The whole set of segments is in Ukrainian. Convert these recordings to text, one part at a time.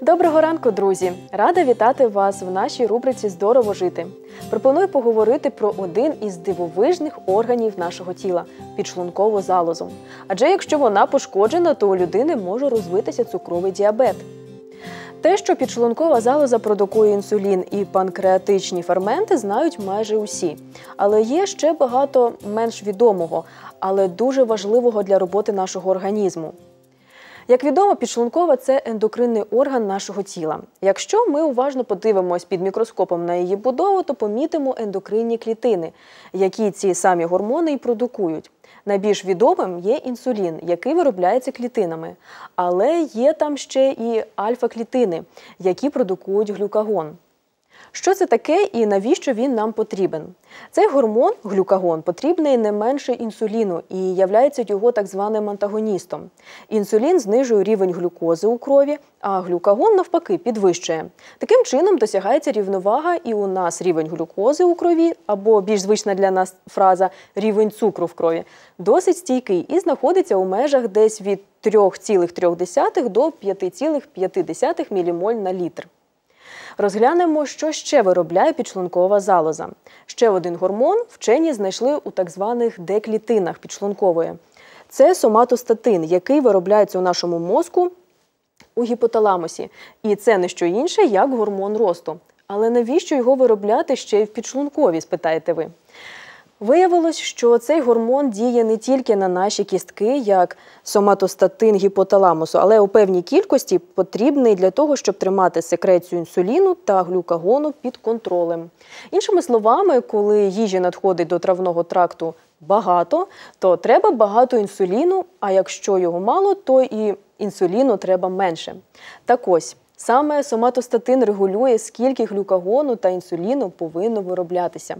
Доброго ранку, друзі! Рада вітати вас в нашій рубриці Здорово жити. Пропоную поговорити про один із дивовижних органів нашого тіла підшлункову залозу. Адже якщо вона пошкоджена, то у людини може розвитися цукровий діабет. Те, що підшлункова залоза продукує інсулін і панкреатичні ферменти, знають майже усі. Але є ще багато менш відомого, але дуже важливого для роботи нашого організму. Як відомо, підшлункова це ендокринний орган нашого тіла. Якщо ми уважно подивимось під мікроскопом на її будову, то помітимо ендокринні клітини, які ці самі гормони і продукують. Найбільш відомим є інсулін, який виробляється клітинами, але є там ще і альфа-клітини, які продукують глюкагон. Що це таке і навіщо він нам потрібен? Цей гормон, глюкагон, потрібний не менше інсуліну і являється його так званим антагоністом. Інсулін знижує рівень глюкози у крові, а глюкагон навпаки підвищує. Таким чином досягається рівновага, і у нас рівень глюкози у крові, або більш звична для нас фраза рівень цукру в крові, досить стійкий і знаходиться у межах десь від 3,3 до 5,5 мілімоль на літр. Розглянемо, що ще виробляє підшлункова залоза. Ще один гормон вчені знайшли у так званих деклітинах підшлункової. Це соматостатин, який виробляється у нашому мозку у гіпоталамусі. І це не що інше, як гормон росту. Але навіщо його виробляти ще й в підшлункові, спитаєте ви? Виявилось, що цей гормон діє не тільки на наші кістки, як соматостатин гіпоталамусу, але у певній кількості потрібний для того, щоб тримати секрецію інсуліну та глюкагону під контролем. Іншими словами, коли їжі надходить до травного тракту багато, то треба багато інсуліну, а якщо його мало, то і інсуліну треба менше. Так ось. Саме соматостатин регулює, скільки глюкагону та інсуліну повинно вироблятися.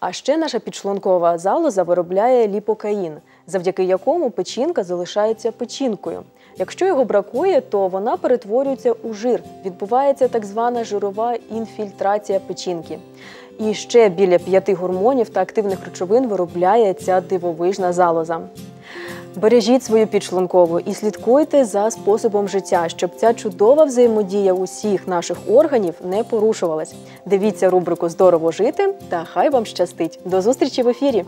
А ще наша підшлункова залоза виробляє ліпокаїн, завдяки якому печінка залишається печінкою. Якщо його бракує, то вона перетворюється у жир. Відбувається так звана жирова інфільтрація печінки. І ще біля п'яти гормонів та активних речовин виробляє ця дивовижна залоза. Бережіть свою підшлункову і слідкуйте за способом життя, щоб ця чудова взаємодія усіх наших органів не порушувалась. Дивіться рубрику Здорово жити та хай вам щастить. До зустрічі в ефірі!